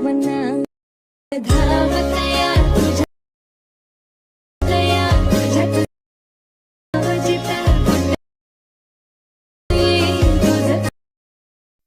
धावना धावतया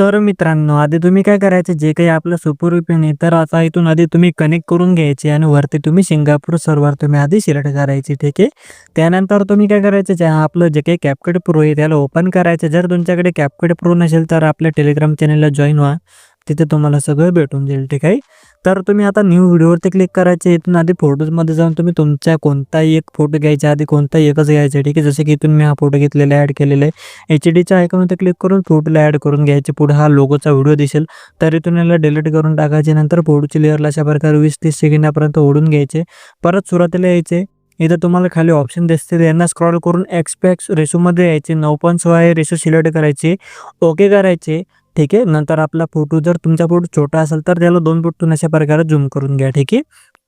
तर मित्रांनो आधी तुम्ही काय करायचं? जे काही आपलं सुपरविपन आहे तर आता इथून आधी तुम्ही कनेक्ट करून घ्यायचे आणि वरती तुम्ही सिंगापूर सर्व्हर तुम्ही आधी सिलेक्ट करायची ठीक आहे? त्यानंतर तुम्ही काय करायचं? जे आपलं जे काही कॅपकट प्रो आहे त्याला ओपन करायचं. जर तुमच्याकडे कॅपकट प्रो नसेल तर आपल्या टेलिग्राम चॅनलला जॉईन व्हा. तिथे तुम्हाला सगळं भेटून जाईल ठीक आहे? तर तुम्ही आता न्यू व्हिडिओवरती क्लिक करायचे इथून आधी फोटोजमध्ये जाऊन तुम्ही तुमच्या कोणताही एक फोटो घ्यायचा आधी कोणताही एकच घ्यायचा ठीक आहे? जसे की इथून मी हा फोटो घेतलेला ॲड केलेला आहे. एच डीच्या आयकॉनवरती क्लिक करून फोटोला ॲड करून घ्यायचे. पुढे हा लोगोचा व्हिडिओ दिसेल. तर इथून याला डिलीट करून टाकायचे. नंतर फोटोची लेअरला अशा प्रकारे वीस तीस सेकंदापर्यंत ओढून घ्यायचे. परत सुरुवातीला यायचे. इथं तुम्हाला खाली ऑप्शन दिसतील. यांना स्क्रॉल करून एक्सपॅक्स रेशोमध्ये यायचे. नऊ पॉईंट सोळा हे रेशो सिलेक्ट करायचे. ओके करायचे. ठीक आहे? नंतर आपला फोटो जर तुमचा फोटो छोटा असेल तर त्याला दोन फोटून अशा प्रकारे झूम करून घ्या ठीक आहे?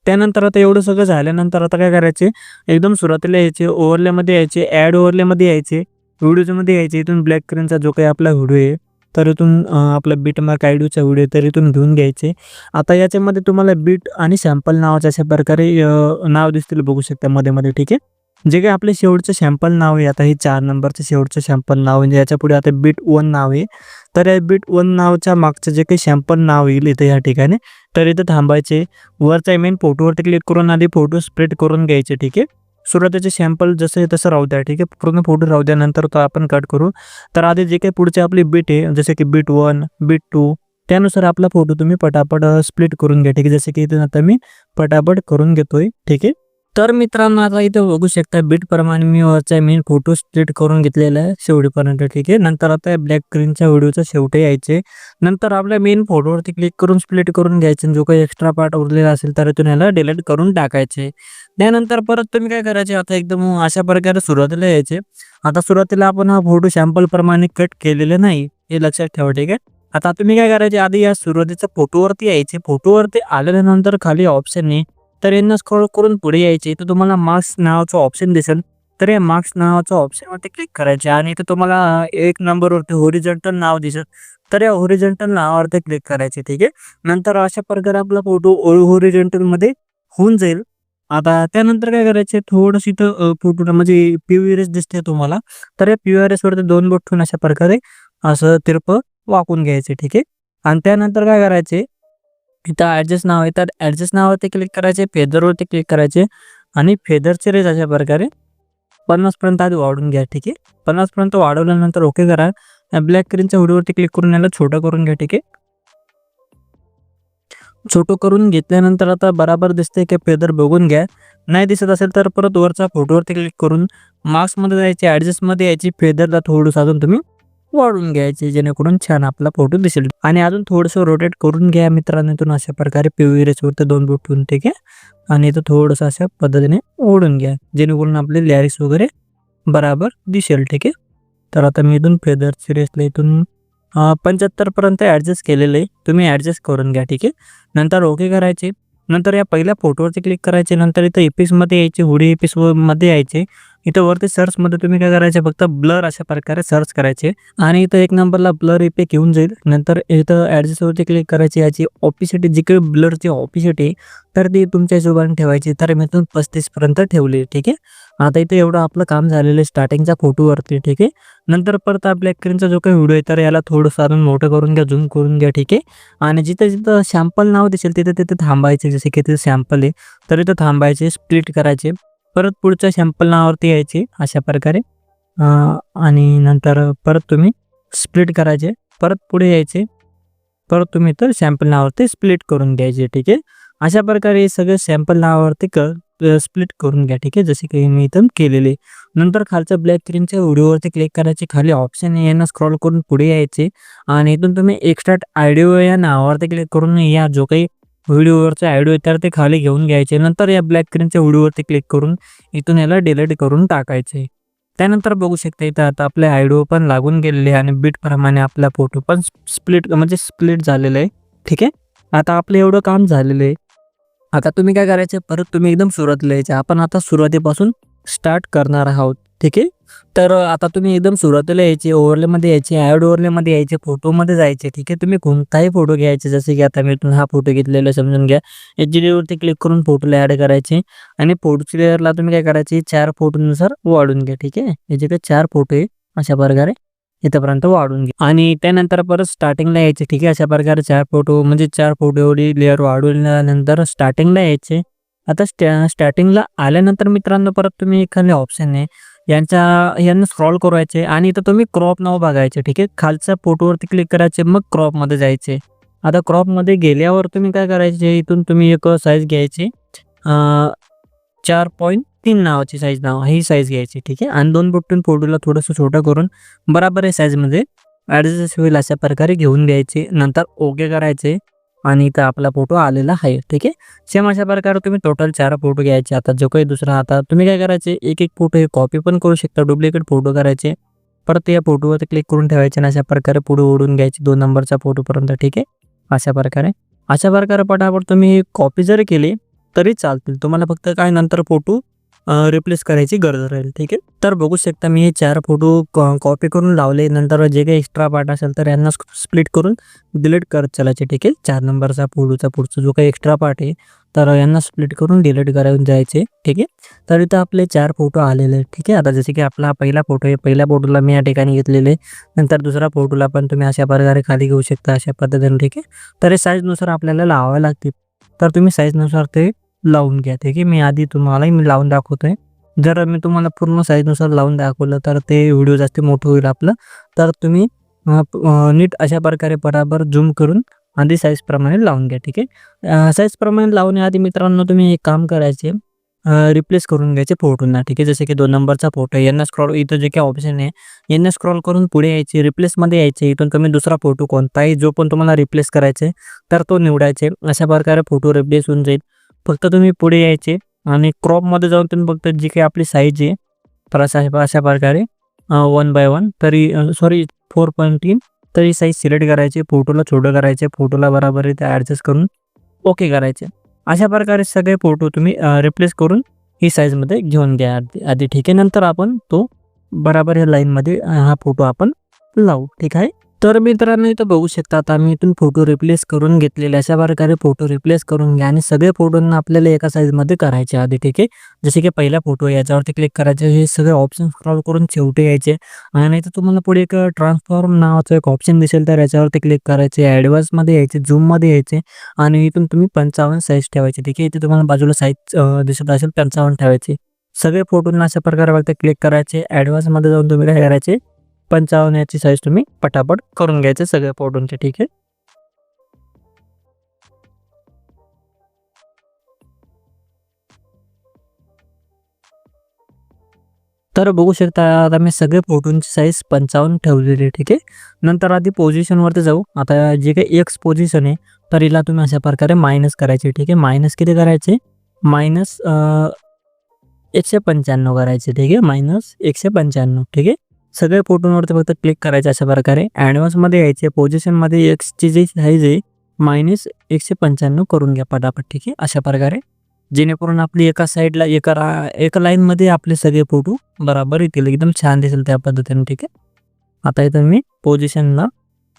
त्यानंतर आता एवढं सगळं झाल्यानंतर आता काय करायचे? एकदम सुरुवातीला यायचे ओव्हरलेमध्ये यायचे ॲड ओव्हरलेमध्ये यायचे व्हिडिओमध्ये यायचे. इथून ब्लॅक क्रीनचा जो काही आपला व्हिडिओ आहे तर इथून आपला बीट मार्क आयडूचा व्हिडिओ तर इथून घेऊन घ्यायचे. आता याच्यामध्ये तुम्हाला बीट आणि सॅम्पल नावाच्या अशा प्रकारे नाव दिसतील बघू शकता मध्ये मध्ये ठीक आहे? जे काही आपले शेवटचं सॅम्पल नाव आहे आता हे चार नंबरचं शेवटचं सॅम्पल नाव म्हणजे याच्यापुढे आता बीट वन नाव आहे. तर या बीट वन नावच्या मागचं जे काही सॅम्पल नाव येईल इथं या ठिकाणी तर इथं थांबायचे. वरचा मेन फोटोवरती क्लिक करून आधी फोटो स्प्रेड करून घ्यायचे ठीक आहे? सुरुवातीचे सॅम्पल जसं आहे तसं राहू द्या ठीक आहे? पूर्ण फोटो राहू द्या नंतर तो आपण कट करू. तर आधी जे काही पुढचे आपली बीट आहे जसे की बीट वन बीट टू त्यानुसार आपला फोटो तुम्ही पटापट स्प्लिट करून घ्या ठीक आहे? जसे की इथून आता मी पटापट करून घेतोय ठीक आहे? तर मित्रांनो आता इथं बघू शकता बीट प्रमाणे मी वरचा मेन फोटो स्प्लिट करून घेतलेला आहे शेवटीपर्यंत ठीक आहे? नंतर आता ब्लॅक स्क्रीनच्या व्हिडिओचा शेवटी यायचे. नंतर आपल्या मेन फोटोवरती क्लिक करून स्प्लिट करून घ्यायचे जो काही एक्स्ट्रा पार्ट उरलेला असेल तर इथून याला डिलीट करून टाकायचे. त्यानंतर परत तुम्ही काय करायचे आता एकदम अशा प्रकारे सुरुवातीला यायचे. आता सुरुवातीला आपण हा फोटो सॅम्पल प्रमाणे कट केलेले नाही हे लक्षात ठेवा ठीक आहे? आता तुम्ही काय करायचे आधी या सुरुवातीच्या फोटोवरती यायचे. फोटोवरती आल्यानंतर खाली ऑप्शन आहे तर यांना स्क्रॉल करून पुढे यायचे. तर तुम्हाला मार्क्स नावाचं ऑप्शन दिसेल. तर या मार्क्स नावाचं ऑप्शनवरती क्लिक करायचे आणि इथं तुम्हाला एक नंबरवरती होरिजेंटल नाव दिसेल. तर या होरिजेंटल नावावरती क्लिक करायचे ठीक आहे? नंतर अशा प्रकारे आपला फोटो होरिजेंटलमध्ये होऊन जाईल. आता त्यानंतर काय करायचे? थोडंसं इथं फोटो म्हणजे पी दिसते तुम्हाला. तर या पी आर वरती दोन बोट ठेवून अशा प्रकारे असं तिरप वाकून घ्यायचे ठीक आहे? आणि त्यानंतर काय करायचे? इथं ॲडजस्ट नाव आहे तर ॲडजस्ट नावावरती क्लिक करायचे फेदरवरती क्लिक करायचे आणि फेदरचे रेज अशा प्रकारे पन्नासपर्यंत आधी वाढून घ्या ठीक आहे? पन्नासपर्यंत वाढवल्यानंतर ओके करा. ब्लॅक क्रीनच्या हुडीवरती क्लिक करून याला छोटं करून घ्या ठीक आहे? छोटं करून घेतल्यानंतर आता बराबर दिसते की फेदर बघून घ्या. नाही दिसत असेल तर परत वरचा फोटोवरती क्लिक करून मार्क्समध्ये जायचे ॲडजस्टमध्ये यायची फेदरला थोडं साधून तुम्ही वाढून घ्यायचे जेणेकरून छान आपला फोटो दिसेल. आणि अजून थोडंसं रोटेट करून घ्या मित्रांनो इथून अशा प्रकारे पी रेसवरती दोन बोट ठेवून ठीक आहे आणि इथं थोडंसं अशा पद्धतीने ओढून घ्या जेणेकरून आपले लॅरिक्स वगैरे बराबर दिसेल ठीक आहे? तर आता मी इथून फेदर सिरियसला इथून पंच्याहत्तरपर्यंत ॲडजस्ट केलेलं आहे. तुम्ही ॲडजस्ट करून घ्या ठीक आहे? नंतर ओके करायचे. नंतर या पहिल्या फोटोवरती क्लिक करायचे. नंतर इथं एपिसमध्ये यायचे हुडी एपिसमध्ये यायचे. इथं वरती सर्चमध्ये तुम्ही काय करायचे फक्त ब्लर अशा प्रकारे सर्च करायचे. आणि इथं एक नंबरला ब्लर इफेक्ट येऊन जाईल. नंतर इथं ॲडजस्टवरती क्लिक करायची याची ऑपिसिटी जी काही ब्लरची ऑपिसिटी तर ती तुमच्या हिशोबाने ठेवायची. तर मी इथून पस्तीसपर्यंत ठेवली ठीक आहे? आता इथे एवढं आपलं काम झालेलं आहे स्टार्टिंगच्या फोटोवरती ठीक आहे? नंतर परत आपल्या स्क्रीनचा जो काही व्हिडिओ आहे तर याला थोडंसं अजून मोठं करून घ्या झूम करून घ्या ठीक आहे? आणि जिथं जिथं सॅम्पल नाव दिसेल तिथे तिथे थांबायचे जसे की तिथे सॅम्पल आहे. तर इथं थांबायचे स्प्लिट करायचे. परत पुढच्या सॅम्पल नावावरती यायचे अशा प्रकारे. आणि नंतर परत तुम्ही स्प्लिट करायचे. परत पुढे यायचे. परत तुम्ही तर सॅम्पल नावावरती स्प्लिट करून घ्यायचे ठीक आहे? अशा प्रकारे हे सगळं सॅम्पल नावावरती क स्प्लिट करून घ्या ठीक आहे? जसे की मी इथं केलेले. नंतर खालच्या ब्लॅक क्रीमच्या व्हिडिओवरती क्लिक करायचे. खाली ऑप्शन यांना स्क्रॉल करून पुढे यायचे. आणि इथून तुम्ही एक्स्ट्रा आयडिओ या नावावरती क्लिक करून या जो काही व्हिडिओवरचे आयडिओ तर ते खाली घेऊन घ्यायचे. नंतर या ब्लॅक स्क्रीनच्या व्हिडिओवरती क्लिक करून इथून याला डिलीट करून टाकायचे. त्यानंतर बघू शकता इथं आता आपले आयडिओ पण लागून गेलेले आहे आणि बीटप्रमाणे आपला फोटो पण स्प्लिट म्हणजे स्प्लिट झालेलं आहे. ठीक आहे? आता आपलं एवढं काम झालेलं आहे. आता तुम्ही काय करायचं? परत तुम्ही एकदम सुरुवातीला यायचे. आपण आता सुरुवातीपासून स्टार्ट करणार आहोत. ठीक आहे? तर आता तुम्ही एकदम सुरुवातीला यायचे ओव्हरलेमध्ये यायचे ॲड ओव्हरलेमध्ये यायचे फोटोमध्ये जायचे ठीक आहे? तुम्ही कोणताही फोटो घ्यायचे जसे की आता मी इथून हा फोटो घेतलेला समजून घ्या. एच डी क्लिक करून फोटोला ॲड करायचे आणि फोटोची लेअरला तुम्ही काय करायचे चार फोटोनुसार वाढून घ्या ठीक आहे? याचे काही चार फोटो आहे अशा प्रकारे इथंपर्यंत वाढून घ्या. आणि त्यानंतर परत स्टार्टिंगला यायचे ठीक आहे? अशा प्रकारे चार फोटो म्हणजे चार फोटो एवढी लेअर वाढवल्यानंतर स्टार्टिंगला यायचे. आता स्टार्टिंगला आल्यानंतर मित्रांनो परत तुम्ही एखादे ऑप्शन आहे यांच्या यांना स्क्रॉल करायचे आणि इथं तुम्ही क्रॉप नाव बघायचे ठीक आहे? खालच्या फोटोवरती क्लिक करायचे मग क्रॉपमध्ये जायचे. आता क्रॉपमध्ये गेल्यावर तुम्ही काय करायचे? इथून तुम्ही एक साईज घ्यायची. चार पॉईंट तीन नावाची साईज नाव ही साईज घ्यायची ठीक आहे? आणि दोन बोटून फोटोला थोडंसं छोटं करून बराबर आहे साईजमध्ये ॲडजस्ट होईल अशा प्रकारे घेऊन घ्यायचे. नंतर ओके करायचे. आणि इथं आपला फोटो आलेला आहे ठीक आहे? सेम अशा प्रकारे तुम्ही टोटल चार फोटो घ्यायचे. आता जो काही दुसरा आता तुम्ही काय करायचे? एक एक फोटो हे कॉपी पण करू शकता डुप्लिकेट फोटो करायचे. परत या फोटोवरती क्लिक करून ठेवायचे आणि अशा प्रकारे पुढे ओढून घ्यायचे दोन नंबरचा फोटोपर्यंत ठीक आहे? अशा प्रकारे. अशा प्रकारे पटापट तुम्ही कॉपी जरी केली तरी चालतील. तुम्हाला फक्त काय नंतर फोटो रिप्लेस करायची गरज राहील ठीक आहे? तर बघू शकता मी हे चार फोटो कॉपी करून लावले. नंतर जे काही एक्स्ट्रा पार्ट असेल तर यांना स्प्लिट करून डिलीट करत चालायचे ठीक आहे? चार नंबरचा फोटोचा पुढचा जो काही एक्स्ट्रा पार्ट आहे तर यांना स्प्लिट करून डिलीट करायला जायचे ठीक आहे? तर इथं आपले चार फोटो आलेले आहेत ठीक आहे? आता जसे की आपला पहिला फोटो आहे पहिल्या फोटोला मी या ठिकाणी घेतलेले नंतर दुसरा फोटोला पण तुम्ही अशा प्रकारे खाली घेऊ शकता अशा पद्धतीने ठीक आहे? तर हे साईजनुसार आपल्याला लावावे लागते तर तुम्ही साईजनुसार ते लावून घ्या. ठीक आहे मी आधी तुम्हालाही मी लावून दाखवतोय. जर मी तुम्हाला पूर्ण साईजनुसार लावून दाखवलं तर ते व्हिडिओ जास्त मोठं होईल आपलं. तर तुम्ही नीट अशा प्रकारे बराबर झूम करून आधी साईजप्रमाणे लावून घ्या. ठीक आहे? साईजप्रमाणे लावण्याआधी मित्रांनो तुम्ही एक काम करायचे. रिप्लेस करून घ्यायचे फोटोंना ठीक आहे जसे की दोन नंबरचा फोटो आहे. यांना स्क्रॉल इथं जे काही ऑप्शन आहे यांना स्क्रॉल करून पुढे यायचे रिप्लेसमध्ये यायचे. इथून तुम्ही दुसरा फोटो कोणताही जो पण तुम्हाला रिप्लेस करायचा आहे तर तो निवडायचे. अशा प्रकारे फोटो रिप्लेस होऊन जाईल. फक्त तुम्ही पुढे यायचे आणि क्रॉपमध्ये जाऊन तुम्ही फक्त जी काही आपली साईज आहे तर अशा अशा प्रकारे वन बाय वन तरी सॉरी फोर पॉईंट तीन तरी साईज सिलेक्ट करायचे फोटोला छोटं करायचे फोटोला बराबर ते ॲडजस्ट करून ओके करायचे. अशा प्रकारे सगळे फोटो तुम्ही रिप्लेस करून ही साईजमध्ये घेऊन घ्या आधी आधी. ठीक आहे नंतर आपण तो बराबर या लाईनमध्ये हा फोटो आपण लावू. ठीक आहे? तर मित्रांनो इथं बघू शकता आता मी इथून फोटो रिप्लेस करून घेतलेले अशा प्रकारे फोटो रिप्लेस करून घ्या आणि सगळे फोटोंना आपल्याला एका साईजमध्ये करायचे आधी ठीक आहे? जसे की पहिला फोटो याच्यावरती क्लिक करायचे हे सगळे ऑप्शन स्क्रॉल करून शेवटी यायचे. आणि इथं तुम्हाला पुढे एक ट्रान्सफॉर्म नावाचं एक ऑप्शन दिसेल तर याच्यावरती क्लिक करायचे ॲडव्हान्समध्ये यायचे झूममध्ये यायचे आणि इथून तुम्ही पंचावन्न साईज ठेवायचे ठीक आहे? इथे तुम्हाला बाजूला साईज दिसत असेल पंचावन्न ठेवायचे. सगळे फोटोंना अशा प्रकारे फक्त क्लिक करायचे ॲडव्हान्समध्ये जाऊन तुम्ही काय करायचे पंचावन्न याची साईज तुम्ही पटापट करून घ्यायचे सगळ्या पोटूनचे ठीक आहे? तर बघू शकता आता मी सगळे फोटोंची साईज पंचावन्न ठेवलेली आहे ठीक आहे? नंतर आधी पोझिशनवरती जाऊ. आता जे काही एक्स पोझिशन आहे तर हिला तुम्ही अशा प्रकारे मायनस करायचे ठीक आहे? मायनस किती करायचे? मायनस एकशे पंच्याण्णव करायचे ठीक आहे? मायनस एकशे पंच्याण्णव ठीक आहे? सगळे फोटोंवरती फक्त क्लिक करायचे अशा प्रकारे. ॲडव्हान्समध्ये यायचे पोझिशनमध्ये एक्सची जी साईज आहे मायनस एकशे पंच्याण्णव करून घ्या पटापट ठीक आहे? अशा प्रकारे. जेणेकरून आपली एका साईडला एका रा एका लाईनमध्ये आपले सगळे फोटो बराबर येतील. एकदम छान दिसेल त्या पद्धतीने ठीक आहे? आता इथं मी पोझिशनला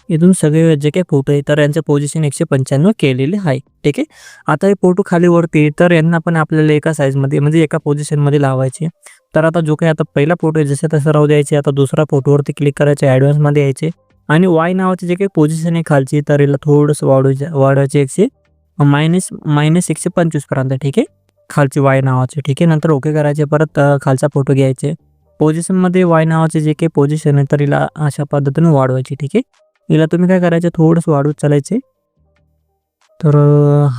इथून सगळे जे काही फोटो आहे तर यांचं पोझिशन एकशे पंच्याण्णव केलेले आहे ठीक आहे? आता हे फोटो खाली वरती तर यांना पण आपल्याला एका साईजमध्ये म्हणजे एका पोझिशनमध्ये लावायचे. तर आता जो काही आता पहिला फोटो आहे तसं राहू द्यायचे आता दुसरा फोटोवरती क्लिक करायचे ॲडव्हान्समध्ये यायचे. आणि वाय नावाचे जे काही पोझिशन आहे खालची तर याला थोडंसं वाढवायचे वाढवायचे एकशे मायनस मायनस एकशे पंचवीसपर्यंत ठीक आहे? खालची वाय नावाचे ठीक आहे? नंतर ओके करायचे परत खालचा फोटो घ्यायचे. पोझिशनमध्ये वाय नावाचे जे काही पोझिशन आहे तर हिला अशा पद्धतीने वाढवायची ठीक आहे? हिला तुम्ही काय करायचे? थोडंसं वाढवत चालायचे. तर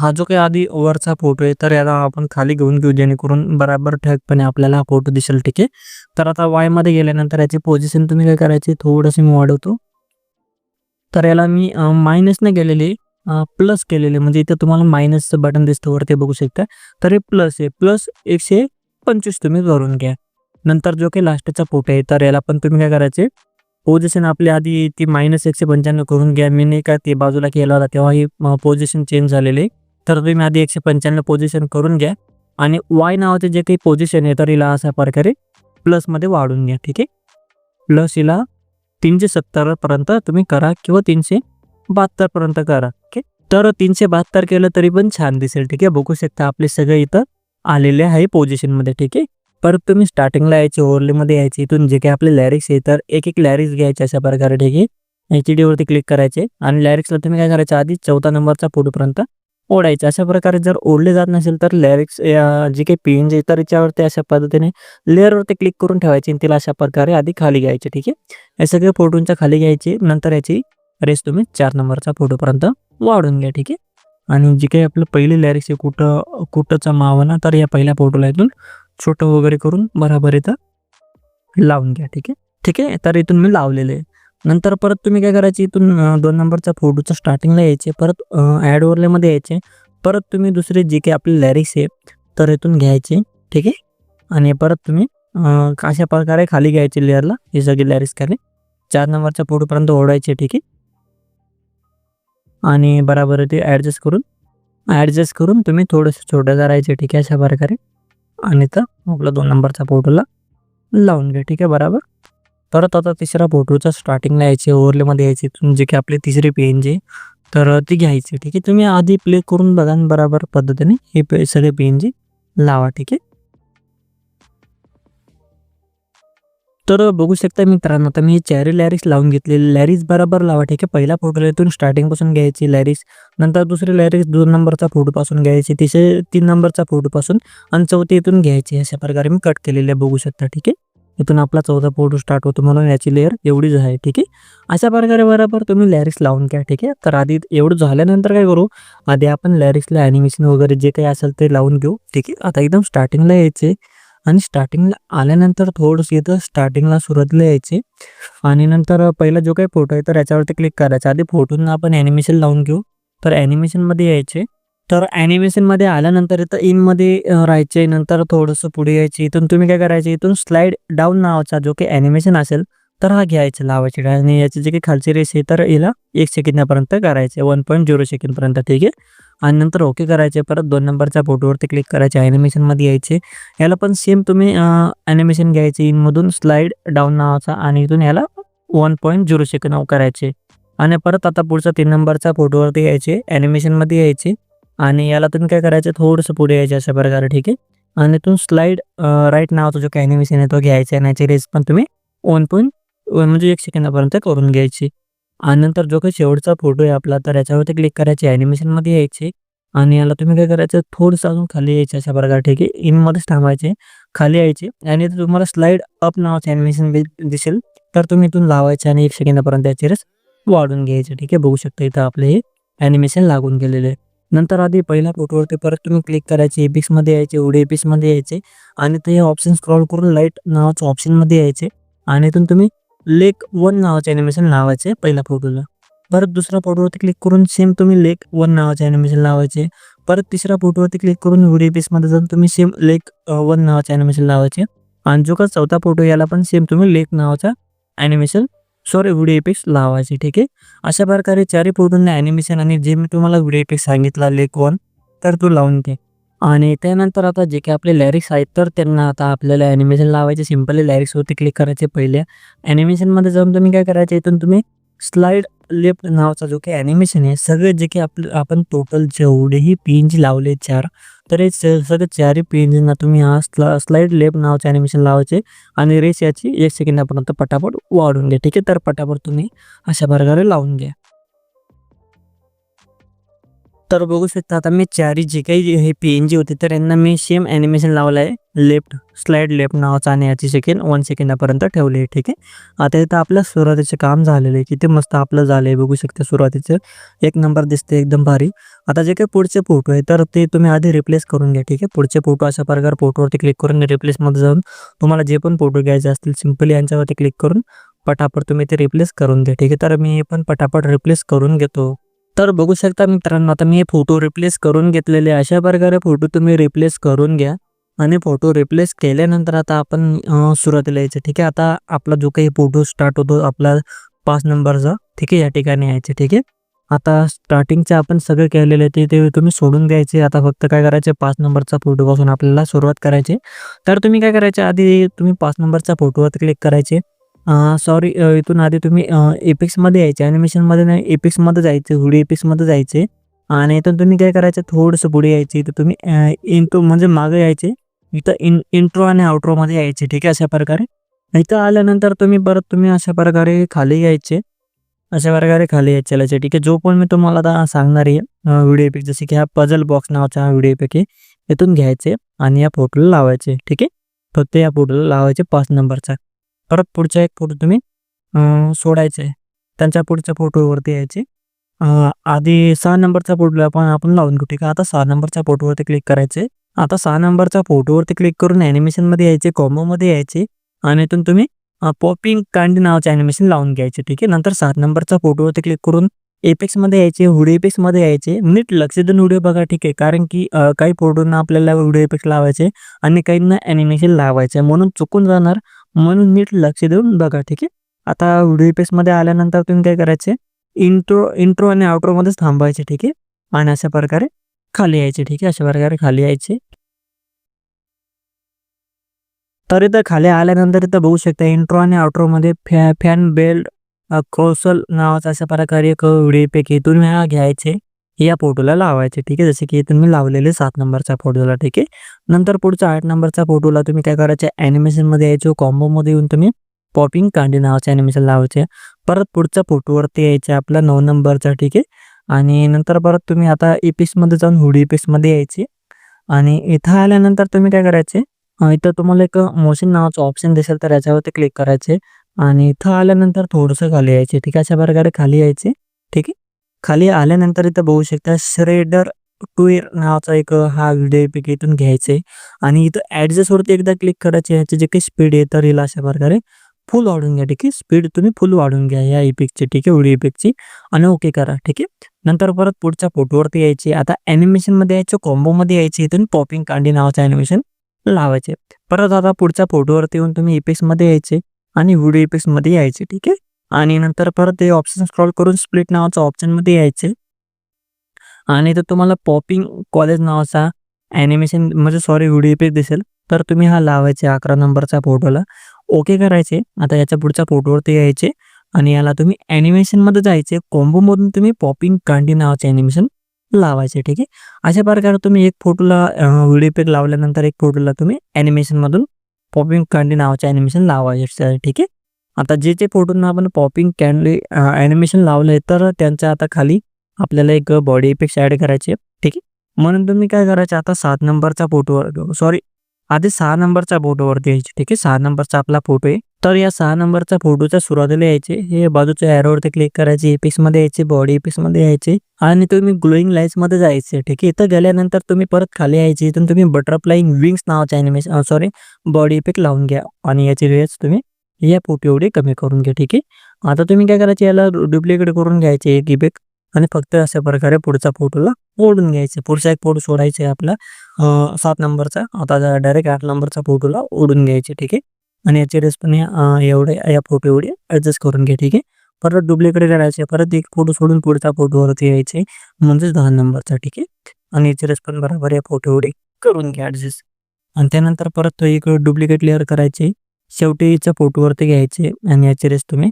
हा जो काही आधी वरचा फोटो आहे तर याला आपण खाली घेऊन घेऊ जेणेकरून बराबर ठळकपणे आपल्याला हा फोटो दिसेल ठीक आहे? तर आता वायमध्ये गेल्यानंतर याची पोझिशन तुम्ही काय करायची? थोडंसं मी वाढवतो. तर याला मी मायनसने गेलेले प्लस केलेले म्हणजे इथं तुम्हाला मायनसचं बटन दिसतं वरती बघू शकता. तर हे प्लस आहे. प्लस एकशे पंचवीस तुम्ही करून घ्या. नंतर जो काही लास्टचा फोटो आहे तर याला पण तुम्ही काय करायचे? पोझिशन आपली आधी ती मायनस एकशे पंच्याण्णव करून घ्या. मी नाही का ते बाजूला केला होता तेव्हा ही पोझिशन चेंज झालेली. तर तुम्ही आधी एकशे पंच्याण्णव पोझिशन करून घ्या आणि वाय नावाचे जे काही पोझिशन आहे तर हिला अशा प्रकारे प्लसमध्ये वाढून घ्या ठीक आहे? प्लस हिला तीनशे सत्तरपर्यंत तुम्ही करा किंवा तीनशे बहात्तरपर्यंत करा ओके तर तीनशे बहात्तर केलं तरी पण छान दिसेल ठीक आहे? बघू शकता आपले सगळे इथं आलेले आहे पोझिशनमध्ये ठीक आहे? परत तुम्ही स्टार्टिंगला यायचे ओव्हरलेमध्ये यायचे इथून जे काही आपले लॅरिक्स आहे तर एक एक लॅरिक्स घ्यायचे अशा प्रकारे ठीक आहे? एच डीवरती क्लिक करायचे आणि लॅरिक्सला तुम्ही काय करायचं आधी चौथा नंबरचा फोटोपर्यंत ओढायचं. अशा प्रकारे जर ओढले जात नसेल तर लॅरिक्स जे काही पेन जे तर याच्यावरती अशा पद्धतीने लेअरवरती क्लिक करून ठेवायचे आणि तिला अशा प्रकारे आधी खाली घ्यायचे ठीक आहे? हे सगळे फोटोंच्या खाली घ्यायचे नंतर याची रेस तुम्ही चार नंबरचा फोटोपर्यंत वाढून घ्या ठीक आहे? आणि जे काही आपलं पहिली लॅरिक्स आहे कुठं कुठंचा मावना तर या पहिल्या फोटोला इथून छोटं वगैरे करून बराबर इथं लावून घ्या ठीक आहे? ठीक आहे? तर इथून मी लावलेले. आहे नंतर परत तुम्ही काय करायचे इथून दोन नंबरच्या फोटोचं स्टार्टिंगला यायचे परत ॲड ओवरलेमध्ये यायचे परत तुम्ही दुसरे जे काही आपले लॅरिक्स आहे तर इथून घ्यायचे ठीक आहे? आणि परत तुम्ही अशा प्रकारे खाली घ्यायचे लेअरला हे सगळे लॅरिक्स खाली चार नंबरच्या फोटोपर्यंत ओढायचे ठीक आहे? आणि बराबर ते ॲडजस्ट करून ॲडजस्ट करून तुम्ही थोडंसं छोटं करायचे ठीक आहे? अशा प्रकारे. आणि तर आपला दोन नंबरचा फोटोला लावून घ्या ठीक आहे? बराबर? परत आता तिसरा फोटोचा स्टार्टिंगला यायचे ओव्हरलेमध्ये यायचे इथून जे की आपले तिसरे एन जी तर ती घ्यायची ठीक आहे? तुम्ही आधी प्ले करून बघा बराबर पद्धतीने हे पे सगळे पेन जे लावा ठीक आहे? तर बघू शकता मित्रांनो आता मी हे चारी लॅरिक्स लावून घेतलेले. लॅरिक्स बरोबर लावा ठीक आहे? पहिला फोटोला स्टार्टिंगपासून घ्यायची लॅरिक्स नंतर दुसरे लॅरिस दोन नंबरचा फोटोपासून घ्यायची तिसरे तीन नंबरचा फोटोपासून आणि चौथी इथून घ्यायची. अशा प्रकारे मी कट केलेले आहे, बघू शकता ठीक आहे? इथून आपला चौथा फोटो स्टार्ट होतो म्हणून याची लेअर एवढीच आहे ठीक आहे? अशा प्रकारे बरोबर तुम्ही लॅरिक्स लावून घ्या ठीक आहे? तर आधी एवढं झाल्यानंतर काय करू? आधी आपण लॅरिक्सला ॲनिमेशन वगैरे जे काही असेल ते लावून घेऊ ठीक आहे? आता एकदम स्टार्टिंगला यायचे आणि स्टार्टिंगला आल्यानंतर थोडंसं इथं स्टार्टिंगला सुरुवातीला यायचे. आणि नंतर पहिला जो काही फोटो आहे तर याच्यावरती क्लिक करायचा. आधी फोटोनं आपण ॲनिमेशन लावून घेऊ. तर ॲनिमेशनमध्ये यायचे. तर ॲनिमेशनमध्ये आल्यानंतर इथं इनमध्ये राहायचे. नंतर थोडंसं पुढे यायचे. इथून तुम्ही काय करायचे? इथून स्लाईड डाऊन नावाचा जो काही ॲनिमेशन असेल तर हा घ्यायचा लावायचे. आणि याची जे काही खालची रेस आहे तर हिला एक सेकंदापर्यंत करायचे. वन पॉईंट झिरो सेकंदपर्यंत ठीक आहे? आणि नंतर ओके करायचे परत दोन नंबरच्या फोटोवरती क्लिक करायचे ॲनिमेशनमध्ये यायचे. याला पण सेम तुम्ही ॲनिमेशन घ्यायचे. इनमधून स्लाईड डाऊन नावाचा आणि इथून याला वन पॉईंट झिरो सेकंद करायचे. आणि परत आता पुढचा तीन नंबरच्या फोटोवरती यायचे ॲनिमेशनमध्ये यायचे. आणि याला तुम्ही काय करायचं थोडंसं पुढे यायचे अशा प्रकारे ठीक आहे? आणि इथून स्लाईड राईट नावाचा जो काही ॲनिमेशन आहे तो घ्यायचा आणि याची रेस पण तुम्ही वन पॉईंट म्हणजे एक सेकंदापर्यंत करून घ्यायची. आणि नंतर जो काही शेवटचा फोटो आहे आपला तर याच्यावरती क्लिक करायचे ॲनिमेशनमध्ये यायचे. आणि याला तुम्ही काय करायचं थोडंसं अजून खाली यायचे अशा प्रकारे ठीक आहे? इनमध्येच थांबायचे खाली यायचे. आणि इथं तुम्हाला स्लाईड अप नावाचं ॲनिमेशन दिसेल. तर तुम्ही इथून लावायचे आणि एक सेकंदापर्यंत याची रस वाढून घ्यायचे ठीक आहे? बघू शकता इथं आपले हे ॲनिमेशन लागून गेलेले आहे. नंतर आधी पहिल्या फोटोवरती परत तुम्ही क्लिक करायचे एपिक्समध्ये यायचे ओडी एपिक्समध्ये यायचे. आणि ते ऑप्शन स्क्रॉल करून लाइट नावाचं ऑप्शनमध्ये यायचे. आणि इथून तुम्ही लेक वन नावाचे ॲनिमेशन लावायचे पहिल्या फोटोला परत दुसऱ्या फोटोवरती क्लिक करून सेम तुम्ही लेक वन नावाचे ॲनिमेशन लावायचे. परत तिसऱ्या फोटोवरती क्लिक करून व्हिडिओ पीसमध्ये जाऊन तुम्ही सेम लेक वन नावाचे ॲनिमेशन लावायचे. आणि जो का चौथा फोटो याला पण सेम तुम्ही लेक नावाचा ॲनिमेशन सॉरी व्हिडिओ इफेक्ट्स लावायचे ठीक आहे? अशा प्रकारे चारही फोटोंना ॲनिमेशन आणि जे मी तुम्हाला व्हिडिओ इफेक्ट सांगितला लेक वन तर तो लावून घे. आणि त्यानंतर आता जे काही आपले लॅरिक्स आहेत तर त्यांना आता आपल्याला ॲनिमेशन लावायचे सिम्पली लॅरिक्सवरती क्लिक करायचे पहिले. ॲनिमेशनमध्ये जाऊन तुम्ही काय करायचे इथून तुम्ही स्लाईड लेफ्ट नावाचा जो काही ॲनिमेशन आहे सगळे जे काही आपलं आपण टोटल जेवढेही पेन लावले चार तर हे स- सगळे चारही पेनना तुम्ही हा स्ला स्लाईड लेफ्ट नावाचे ॲनिमेशन लावायचे आणि रेस याची एक सेकंदापर्यंत पटापट वाढून घ्या. ठीक आहे? तर पटापट तुम्ही अशा प्रकारे लावून घ्या. तर बघू शकता आता मी चारी जे काही हे पी एन जी होते तर यांना मी सेम ॲनिमेशन लावलं आहे लेफ्ट स्लाईड लेफ्ट नावाचा आणि याची सेकंड वन सेकंदापर्यंत ठेवले आहे ठीक आहे? आता इथं आपलं सुरुवातीचं काम झालेलं आहे. किती मस्त आपलं झालं आहे बघू शकता सुरुवातीचं. एक नंबर दिसते एकदम भारी. आता जे काही पुढचे फोटो आहे तर ते तुम्ही आधी रिप्लेस करून घ्या ठीक आहे? पुढचे फोटो अशा प्रकार फोटोवरती क्लिक करून रिप्लेसमध्ये जाऊन तुम्हाला जे पण फोटो घ्यायचे असतील सिम्पली यांच्यावरती क्लिक करून पटापट तुम्ही ते रिप्लेस करून द्या ठीक आहे? तर मी हे पण पटापट रिप्लेस करून घेतो. तर बघू शकता मित्रांनो आता मी हे फोटो रिप्लेस करून घेतलेले अशा प्रकारे फोटो तुम्ही रिप्लेस करून घ्या आणि फोटो रिप्लेस केल्यानंतर आता आपण सुरुवातीला यायचं. ठीक आहे आता आपला जो काही फोटो स्टार्ट होतो आपला पाच नंबरचा ठीक आहे या ठिकाणी यायचे ठीक आहे. आता स्टार्टिंगचे आपण सगळं केलेलं ते ते तुम्ही सोडून द्यायचे. आता फक्त काय करायचे पाच नंबरचा फोटोपासून आपल्याला सुरुवात करायची. तर तुम्ही काय करायचे आधी तुम्ही पाच नंबरचा फोटोवर क्लिक करायचे. सॉरी इथून आधी तुम्ही एपिक्समध्ये यायचे ॲनिमेशनमध्ये नाही एपिक्समध्ये जायचे हुडी एपिक्समध्ये जायचे. आणि इथून तुम्ही काय करायचं थोडंसं पुढे यायचे इथं तुम्ही इंट्रो म्हणजे मागं यायचे इथं इन इंट्रो आणि आउट्रोमध्ये यायचे ठीक आहे अशा प्रकारे. इथं आल्यानंतर तुम्ही परत तुम्ही अशा प्रकारे खाली यायचे अशा प्रकारे खाली यायचे चालायचे ठीक आहे जो पण मी तुम्हाला आता सांगणार आहे व्हिडिओ पिक जसे की हा पझल बॉक्स नावाचा व्हिडिओ पिक आहे इथून घ्यायचे आणि या फोटोला लावायचे ठीक आहे. फक्त या फोटोला लावायचे पाच नंबरचा परत पुढचा एक फोटो तुम्ही सोडायचा सोडायचे. त्यांच्या पुढच्या फोटोवरती यायचे. आधी सहा नंबरचा फोटो आपण आपण लावून घेऊ ठीक आहे? आता सहा नंबरच्या फोटोवरती क्लिक करायचे. आता सहा नंबरच्या फोटोवरती क्लिक करून ॲनिमेशनमध्ये यायचे कॉम्बोमध्ये यायचे आणि इथून तुम्ही पॉपिंग कांडी नावाचे ॲनिमेशन लावून घ्यायचे ठीक आहे? नंतर सात नंबरच्या फोटोवरती क्लिक करून एपेक्समध्ये यायचे व्हिडिओ एपेक्समध्ये यायचे. नीट लक्ष देऊन व्हिडिओ बघा ठीक आहे? कारण की काही फोटोंना आपल्याला व्हिडिओ एपेक्स लावायचे आणि काहींना ॲनिमेशन लावायचे. म्हणून चुकून जाणार म्हणून नीट लक्ष देऊन बघा ठीक आहे? आता व्हिडिओ पेजमध्ये आल्यानंतर तुम्ही काय करायचे? इंट्रो इंट्रो आणि आउट्रोमध्येच थांबायचे ठीक आहे? आणि अशा प्रकारे खाली यायचे ठीक आहे? अशा प्रकारे खाली यायचे. तर इथं खाली आल्यानंतर इथं बघू शकता इंट्रो आणि आउट्रोमध्ये फॅ फॅन बेल्ट कौसल नावाचा अशा प्रकारे एक व्हिडिओ पैकी तुम्ही हा घ्यायचे. या फोटोला लावायचे ठीक आहे? जसे की तुम्ही लावलेले सात नंबरच्या फोटोला ठीक आहे? नंतर पुढचा आठ नंबरच्या फोटोला तुम्ही काय करायचे? ॲनिमेशनमध्ये यायचो कॉम्बोमध्ये येऊन तुम्ही पॉपिंग कांडी नावाचे ॲनिमेशन लावायचे. परत पुढच्या फोटोवरती यायचे आपला नऊ नंबरचा ठीक आहे? आणि नंतर परत तुम्ही आता इपिक्समध्ये जाऊन हुडी इपिक्समध्ये यायचे. आणि इथं आल्यानंतर तुम्ही काय करायचे? इथं तुम्हाला एक मोशन नावाचं ऑप्शन दिसेल तर याच्यावरती क्लिक करायचे. आणि इथं आल्यानंतर थोडंसं खाली यायचे ठीक आहे? अशा प्रकारे खाली यायचे ठीक आहे? खाली आल्यानंतर इथं बघू शकता श्रेडर टूर नावाचा एक हा व्हिडिओ पैकी इथून घ्यायचे. आणि इथं ॲडजस्टवरती एकदा क्लिक करायचे ह्याची जे काही स्पीड आहे तर हिला अशा प्रकारे फुल वाढून घ्या ठीक आहे? स्पीड तुम्ही फुल वाढून घ्या या इपिकची ठीक आहे? व्हिडिओ इपिकची आणि ओके करा ठीक आहे? नंतर परत पुढच्या फोटोवरती यायचे. आता ॲनिमेशनमध्ये यायचं कॉम्बोमध्ये यायचे इथून पॉपिंग कांडी नावाचं ॲनिमेशन लावायचे. परत आता पुढच्या फोटोवरती येऊन तुम्ही इपिक्समध्ये यायचे आणि व्हिडिओ इपिक्समध्ये यायचे ठीक आहे? आणि नंतर परत ते ऑप्शन स्क्रॉल करून स्प्लिट नावाचं ऑप्शनमध्ये यायचे. आणि तर तुम्हाला पॉपिंग कॉलेज नावाचा ॲनिमेशन म्हणजे सॉरी व्हिडिओ पेज दिसेल. तर तुम्ही हा लावायचे अकरा नंबरच्या फोटोला ओके करायचे. आता याच्या पुढच्या फोटोवरती यायचे. आणि याला तुम्ही ॲनिमेशनमध्ये जायचे. कॉम्बोमधून तुम्ही पॉपिंग कांडी नावाचे ॲनिमेशन लावायचे. ठीक आहे? अशा प्रकारे तुम्ही एक फोटोला व्हिडिओ पेज लावल्यानंतर एक फोटोला तुम्ही ॲनिमेशनमधून पॉपिंग कांडी नावाचे ॲनिमेशन लावायचे. ठीक आहे? आता जे जे फोटोंना आपण पॉपिंग कॅन्डी ॲनिमेशन लावलं आहे तर त्यांच्या आता खाली आपल्याला एक बॉडी इफेक्ट ॲड करायचे ठीक आहे? म्हणून तुम्ही काय करायचे आता सात नंबरचा फोटोवर सॉरी आधी सहा नंबरच्या फोटोवरती यायचे ठीक आहे? सहा नंबरचा आपला फोटो आहे. तर या सहा नंबरचा फोटोच्या सुरुवातीला यायचे हे बाजूच्या ॲरोवरती क्लिक करायचे एपिक्समध्ये यायचे बॉडी एपिक्समध्ये यायचे आणि तुम्ही ग्लोईंग लाईट्समध्ये जायचे ठीक आहे? इथं गेल्यानंतर तुम्ही परत खाली यायचे इथून तुम्ही बटरफ्लाईंग विंग्स नावाचे ॲनिमेशन सॉरी बॉडी इफेक्ट लावून घ्या आणि याची रेस तुम्ही या फोटो एवढे कमी करून घ्या ठीक आहे? आता तुम्ही काय करायचे याला डुप्लिकेट करून घ्यायचे एक इबेक आणि फक्त अशा प्रकारे पुढचा फोटोला ओढून घ्यायचे. पुढचा एक फोटो सोडायचा आहे आपला सात नंबरचा. आता डायरेक्ट आठ नंबरचा फोटोला ओढून घ्यायचे ठीक आहे? आणि याचे रेस पण एवढे या फोटो एवढे ॲडजस्ट करून घ्या ठीक आहे? परत डुप्लिकेट करायचे परत एक फोटो सोडून पुढचा फोटोवरती यायचे म्हणजेच दहा नंबरचा ठीक आहे? आणि याचे रेस पण बरोबर या फोटो एवढे करून घ्या ॲडजस्ट आणि त्यानंतर परत तो एक डुप्लिकेट लेअर करायचे. शेवटी याच्या फोटोवरती घ्यायचे आणि याची रेस तुम्ही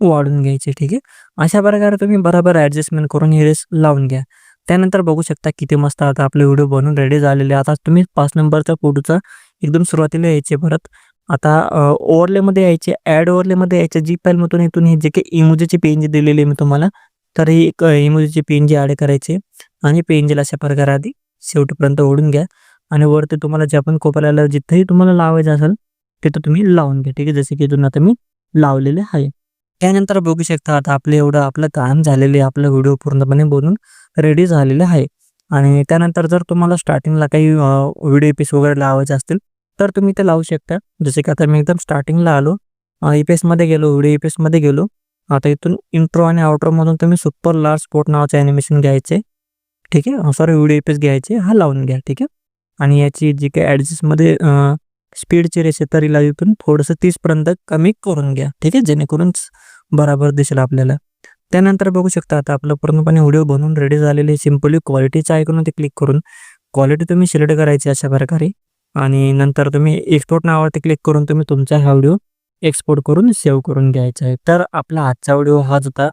वाढून घ्यायची ठीक आहे? अशा प्रकारे तुम्ही बरोबर ॲडजस्टमेंट करून ही रेस लावून घ्या. त्यानंतर बघू शकता किती मस्त आता आपले व्हिडिओ बनवून रेडी झालेले. आता तुम्ही पाच नंबरचा फोटोचा एकदम सुरुवातीला यायचे परत. आता ओव्हरलेमध्ये यायचे. ॲड ओव्हरलेमध्ये यायचे. जी पॅलमधून इथून हे जे काही इमोजीची पेनजी दिलेली आहे मी तुम्हाला तर ही एक इमोजीची पेनजी ॲड करायची आणि पेन अशा प्रकारे आधी शेवटपर्यंत ओढून घ्या. आणि वरती तुम्हाला ज्या पण कोपऱ्याला जिथेही तुम्हाला लावायचं असेल तिथं तुम्ही लावून घ्या ठीक आहे? जसे की इथून आता मी लावलेले आहे. त्यानंतर बघू शकता आता आपलं एवढं आपलं काम झालेले आहे आपलं व्हिडिओ पूर्णपणे बोलून रेडी झालेले आहे. आणि त्यानंतर जर तुम्हाला स्टार्टिंगला काही व्हिडिओ पीस वगैरे लावायचे असतील तर तुम्ही ते लावू शकता. जसे की आता मी एकदम स्टार्टिंगला आलो ईपीएसमध्ये पी एसमध्ये गेलो व्हिडिओ ईपीएसमध्ये पी एसमध्ये गेलो. आता इथून इंट्रो आणि आउट्रोमधून तुम्ही सुपर लार्ज स्पोर्ट नावाचे ॲनिमेशन घ्यायचे ठीक आहे? सॉरी व्हिडिओ पीस घ्यायचे हा लावून घ्या ठीक आहे? आणि याची जी काही ॲडजस्टमध्ये स्पीडची रेस आहे तर थोडंसं तीसपर्यंत कमी करून घ्या. ठीक आहे? जेणेकरून बराबर दिसेल आपल्याला. त्यानंतर बघू शकता आता आपलं पूर्णपणे व्हिडिओ बनवून रेडी झालेली सिम्पली क्वालिटीचं ऐकून ते क्लिक करून क्वालिटी तुम्ही सिलेक्ट करायची अशा प्रकारे. आणि नंतर तुम्ही एक्सपोर्ट नावावरती क्लिक करून तुम्ही तुमचा हा व्हिडिओ एक्सपोर्ट करून सेव्ह करून घ्यायचा आहे. तर आपला आजचा व्हिडिओ हाच होता.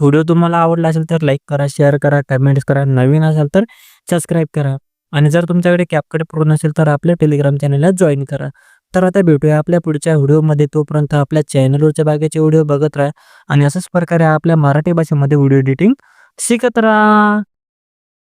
व्हिडिओ तुम्हाला आवडला असेल तर लाईक करा शेअर करा कमेंट्स करा. नवीन असेल तर सबस्क्राईब करा. आणि जर तुमच्याकडे कॅपकट पूर्ण नसेल तर आपल्या टेलिग्राम चॅनलला जॉईन करा. तर आता भेटूया आपल्या पुढच्या व्हिडिओमध्ये. तोपर्यंत आपल्या चॅनलवरच्या बागेचे व्हिडिओ बघत राहा आणि अशाच प्रकारे आपल्या मराठी भाषेमध्ये व्हिडिओ एडिटिंग शिकत राहा.